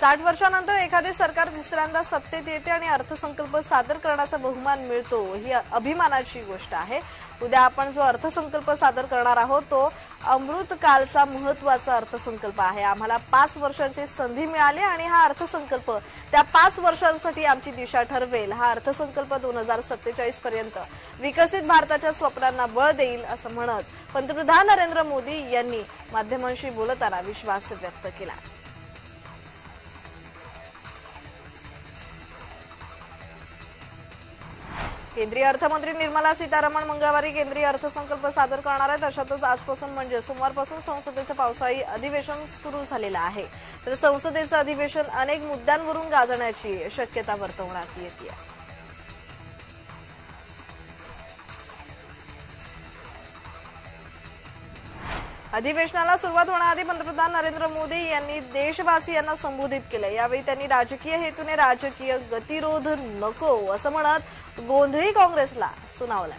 साठ वर्षानंतर एखादे सरकार तिसऱ्यांदा सत्तेत येते आणि अर्थसंकल्प सादर करण्याचा बहुमान मिळतो ही अभिमानाची गोष्ट आहे. उद्या आपण जो अर्थसंकल्प सादर करणार आहोत तो अमृतकालचा महत्त्वाचा अर्थसंकल्प आहे. आम्हाला पाच वर्षांची संधी मिळाली आणि हा अर्थसंकल्प त्या पाच वर्षांसाठी आमची दिशा ठरवेल. हा अर्थसंकल्प दोन हजार सत्तेचाळीस पर्यंत विकसित भारताच्या स्वप्नांना बळ देईल असं म्हणत पंतप्रधान नरेंद्र मोदी यांनी माध्यमांशी बोलताना विश्वास व्यक्त केला. केंद्रीय अर्थमंत्री निर्मला सीतारामन मंगळवारी केंद्रीय अर्थसंकल्प सादर करणार आहेत. अशातच आजपासून म्हणजे सोमवारपासून संसदेचं पावसाळी अधिवेशन सुरू झालेलं आहे. तर संसदेचं अधिवेशन अनेक मुद्द्यांवरून गाजण्याची शक्यता वर्तवण्यात येते अधिवेशनाला सुरुवात होण्याआधी पंतप्रधान नरेंद्र मोदी यांनी देशवासियांना संबोधित केलं. यावेळी त्यांनी राजकीय हेतूने राजकीय गतिरोध नको असं म्हणत गोंधळी काँग्रेसला सुनावलाय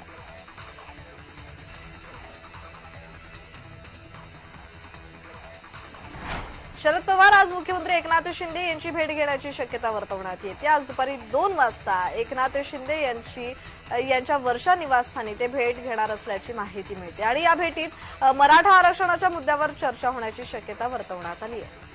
शरद पवार आज मुख्यमंत्री एकनाथ शिंदे यांची भेट घेण्याची शक्यता वर्तवण्यात येते. आज दुपारी दोन वाजता एकनाथ शिंदे यांची यांच्या वर्षा निवासस्थानी ते भेट घेणार असल्याची माहिती मिळते. आणि या भेटीत मराठा आरक्षणाच्या मुद्द्यावर चर्चा होण्याची शक्यता वर्तवण्यात आली आहे.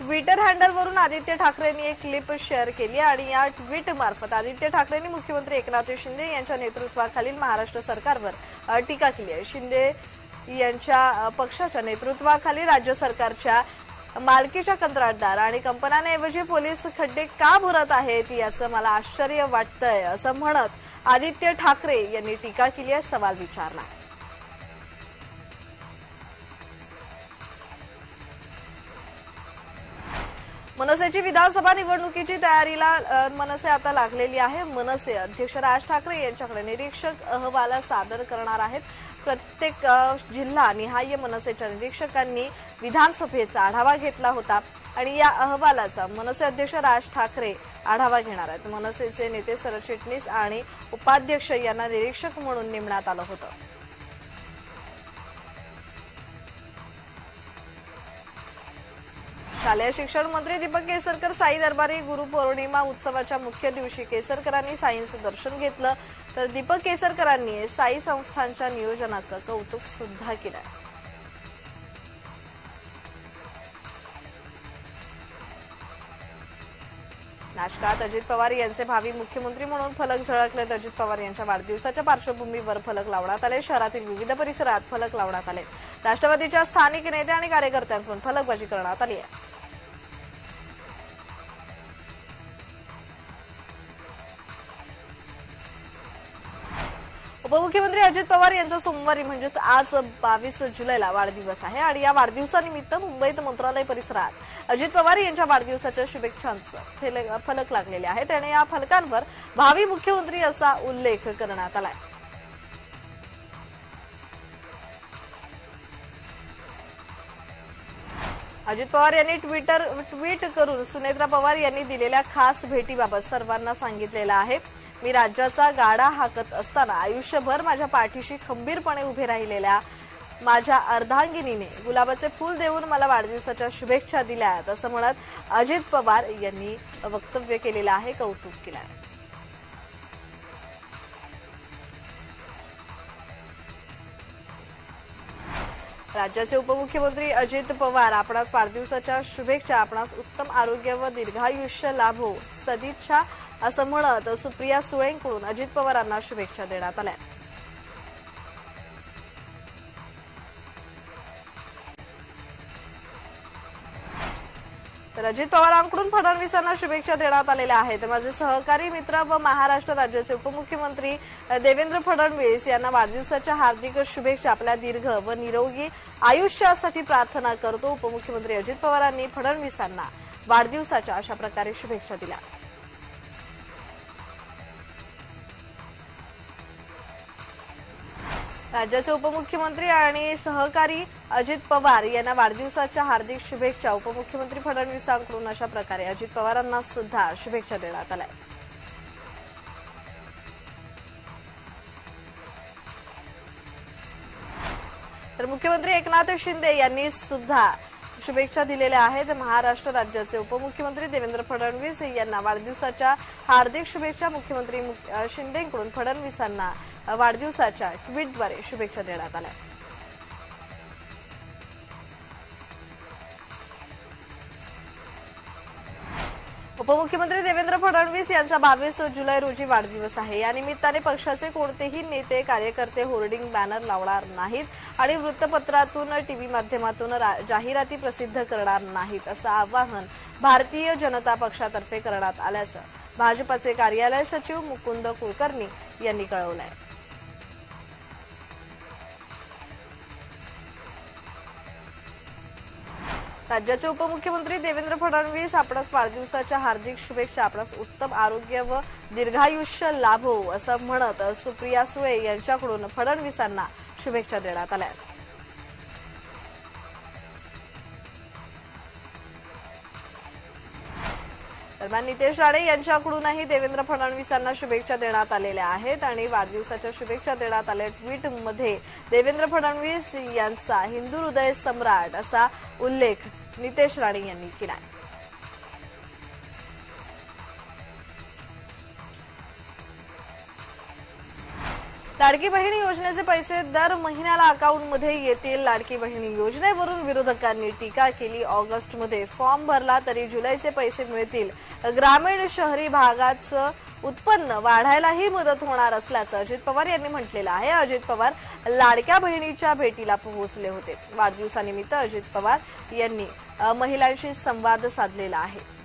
ट्विटर हँडलवरून आदित्य ठाकरेंनी एक क्लिप शेअर केली आणि या ट्विट मार्फत आदित्य ठाकरेंनी मुख्यमंत्री एकनाथ शिंदे यांच्या नेतृत्वाखालील महाराष्ट्र सरकारवर टीका केली आहे. शिंदे यांच्या पक्षाच्या नेतृत्वाखाली राज्य सरकारच्या मालकीच्या कंत्राटदार आणि कंपन्यांऐवजी पोलीस खड्डे का भरत आहेत याचं मला आश्चर्य वाटतंय असं म्हणत आदित्य ठाकरे यांनी टीका केली आहे सवाल विचारला मनसेची विधानसभा निवडणुकीची तयारीला मनसे आता लागलेली आहे. मनसे अध्यक्ष राज ठाकरे यांच्याकडे निरीक्षक अहवाल सादर करणार आहेत. प्रत्येक जिल्हा निहाय मनसेच्या निरीक्षकांनी विधानसभेचा आढावा घेतला होता आणि या अहवालाचा मनसे अध्यक्ष राज ठाकरे आढावा घेणार आहेत. मनसेचे नेते सरचिटणीस आणि उपाध्यक्ष यांना निरीक्षक म्हणून नेमण्यात आलं होतं. शालेय शिक्षण मंत्री दीपक केसरकर साई दरबारी गुरुपौर्णिमा उत्सवाच्या मुख्य दिवशी केसरकरांनी साईंचं दर्शन घेतलं. तर दीपक केसरकरांनी साई संस्थांच्या नियोजनाचं कौतुक सुद्धा केलं नाशकात अजित पवार यांचे भावी मुख्यमंत्री म्हणून फलक झळकलेत. अजित पवार यांच्या वाढदिवसाच्या पार्श्वभूमीवर फलक लावण्यात आले. शहरातील विविध परिसरात फलक लावण्यात आले. राष्ट्रवादीच्या स्थानिक नेते आणि कार्यकर्त्यांकडून फलकबाजी करण्यात आली आहे. उपमुख्यमंत्री अजित पवार यांचा सोमवारी म्हणजेच आज बावीस जुलैला वाढदिवस आहे आणि या वाढदिवसानिमित्त मुंबईत मंत्रालय परिसरात अजित पवार यांच्या वाढदिवसाच्या शुभेच्छांचं फलक लागलेले आहेत. त्याने या फलकांवर भावी मुख्यमंत्री असा उल्लेख करण्यात आलाय. अजित पवार यांनी ट्विटर ट्विट करून सुनेत्रा पवार यांनी दिलेल्या खास भेटीबाबत सर्वांना सांगितलेलं आहे. मी राज्याचा गाडा हाकत असताना आयुष्यभर माझ्या पाठीशी खंबीरपणे उभे राहिलेल्या माझ्या अर्धांगिनीने गुलाबाचे फूल देऊन मला वाढदिवसाच्या शुभेच्छा दिल्या आहेत असं म्हणत अजित पवार यांनी वक्तव्य केलेलं आहे कौतुक केलं आहे राज्याचे उपमुख्यमंत्री अजित पवार आपणास वाढदिवसाच्या शुभेच्छा आपणास उत्तम आरोग्य व दीर्घायुष्य लाभो सदिच्छा असं म्हणत सुप्रिया सुळेंकडून अजित पवारांना शुभेच्छा देण्यात आल्या. तर अजित पवारांकडून फडणवीसांना शुभेच्छा देण्यात आलेल्या आहेत. माझे सहकारी मित्र व महाराष्ट्र राज्याचे उपमुख्यमंत्री देवेंद्र फडणवीस यांना वाढदिवसाच्या हार्दिक शुभेच्छा. आपल्या दीर्घ व निरोगी आयुष्यासाठी प्रार्थना करतो. उपमुख्यमंत्री अजित पवारांनी फडणवीसांना वाढदिवसाच्या अशा प्रकारे शुभेच्छा दिल्या. राज्याचे उपमुख्यमंत्री आणि सहकारी अजित पवार यांना वाढदिवसाच्या हार्दिक शुभेच्छा. उपमुख्यमंत्री फडणवीसांकडून अशा प्रकारे अजित पवारांना सुद्धा शुभेच्छा देण्यात आल्या. तर मुख्यमंत्री एकनाथ शिंदे यांनी सुद्धा शुभेच्छा दिलेल्या आहेत. महाराष्ट्र राज्याचे उपमुख्यमंत्री देवेंद्र फडणवीस यांना वाढदिवसाच्या हार्दिक शुभेच्छा. मुख्यमंत्री शिंदेकडून फडणवीसांना वाढदिवसाच्या ट्विटद्वारे शुभेच्छा देण्यात आल्या. उपमुख्यमंत्री देवेंद्र फडणवीस यांचा बावीस जुलै रोजी वाढदिवस आहे. या निमित्ताने पक्षाचे कोणतेही नेते कार्यकर्ते होर्डिंग बॅनर लावणार नाहीत आणि वृत्तपत्रातून टीव्ही माध्यमातून रा- जाहिराती प्रसिद्ध करणार नाहीत असं आवाहन भारतीय जनता पक्षातर्फे करण्यात आल्याचं भाजपचे कार्यालय सचिव मुकुंद कुलकर्णी यांनी कळवलं आहे राज्याचे उपमुख्यमंत्री देवेंद्र फडणवीस आपणास वाढदिवसाच्या हार्दिक शुभेच्छा आपणास उत्तम आरोग्य व दीर्घायुष्य लाभो असं म्हणत सुप्रिया सुळे यांच्याकडून फडणवीसांना शुभेच्छा देण्यात आल्या दरम्यान नितेश राणे यांच्याकडूनही देवेंद्र फडणवीसांना शुभेच्छा देण्यात आलेल्या आहेत आणि वाढदिवसाच्या शुभेच्छा देण्यात आल्या ट्विटमध्ये देवेंद्र फडणवीस यांचा हिंदू हृदय सम्राट असा उल्लेख नितेश राणे यांनी केला लाडकी बहिणी योजनेचे पैसे दर महिन्याला अकाउंटमध्ये येतील. लाडकी बहिणी योजनेवरून विरोधकांनी टीका केली. ऑगस्टमध्ये फॉर्म भरला तरी जुलैचे पैसे मिळतील. ग्रामीण शहरी भागाचं उत्पन्न वाढायलाही मदत होणार असल्याचं अजित पवार यांनी म्हटलेलं आहे. अजित पवार लाडक्या बहिणीच्या भेटीला पोहोचले होते. वाढदिवसानिमित्त अजित पवार यांनी महिलांशी संवाद साधलेला आहे.